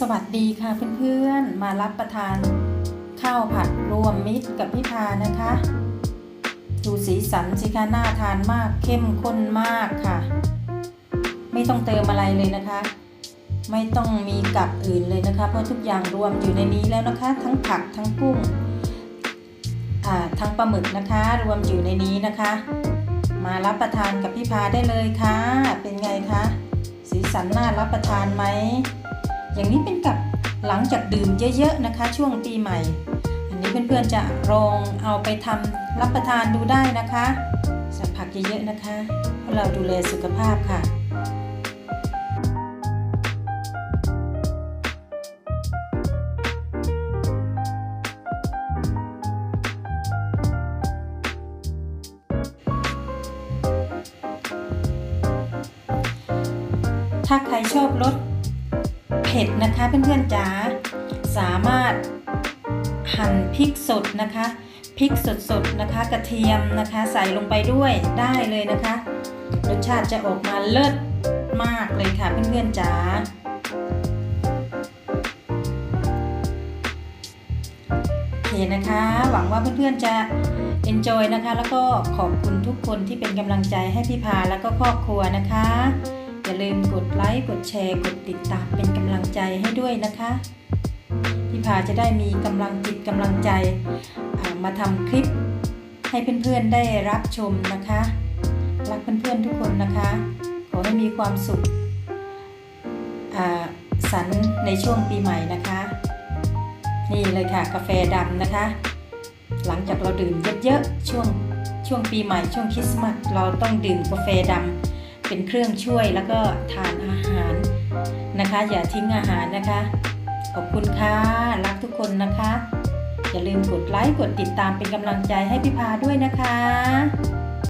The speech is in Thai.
สวัสดีค่ะเพื่อนๆ มารับประทานข้าวผัดรวมมิตรกับพี่พานะคะ ดูสีสันสิคะน่าทานมากเข้มข้นมากค่ะ ไม่ต้องเติมอะไรเลยนะคะ ไม่ต้องมีกับอื่นเลยนะคะ เพราะทุกอย่างรวมอยู่ในนี้แล้วนะคะ ทั้งผักทั้งกุ้งอ่าทั้งปลาหมึกนะคะ รวมอยู่ในนี้นะคะ มารับประทานกับพี่พาได้เลยค่ะ เป็นไงคะสีสันน่ารับประทานไหม อย่างนี้เป็นกับหลังจากดื่มเยอะๆนะคะ ช่วงปีใหม่ อันนี้เพื่อนๆจะลองเอาไปทำรับประทานดูได้นะคะใส่ผักเยอะๆนะคะ เพราะเราดูแลสุขภาพค่ะถ้าใครชอบรส เผ็ดนะคะเพื่อนๆจ๋าสามารถหั่นพริกสดนะคะพริกสดๆนะคะ กระเทียมนะคะ ใส่ลงไปด้วยได้เลยนะคะ รสชาติจะออกมาเลิศมากเลยค่ะเพื่อนๆจ๋าโอเคนะคะ หวังว่าเพื่อนๆจะ enjoy นะคะ แล้วก็ขอบคุณทุกคนที่เป็นกำลังใจให้พี่พาแล้วก็ครอบครัวนะคะาลืมกดไลค์กดแชร์กดติดตามเป็นกำลังใจให้ด้วยนะคะพี่พาจะได้มีกำลังจิตกำลังใจมาทำคลิปให้เพื่อนๆได้รับชมนะคะ รักเพื่อนๆทุกคนนะคะ ขอให้มีความสุขสันในช่วงปีใหม่นะคะ นี่เลยค่ะกาแฟดำนะคะ หลังจากเราดื่มเยอะๆช่วงช่วงปีใหม่ช่วงคริสต์มาสเราต้องดื่มกาแฟดำ เป็นเครื่องช่วยแล้วก็ทานอาหารนะคะ อย่าทิ้งอาหารนะคะ ขอบคุณค่ะ รักทุกคนนะคะ อย่าลืมกดไลค์กดติดตามเป็นกำลังใจให้พี่พาด้วยนะคะ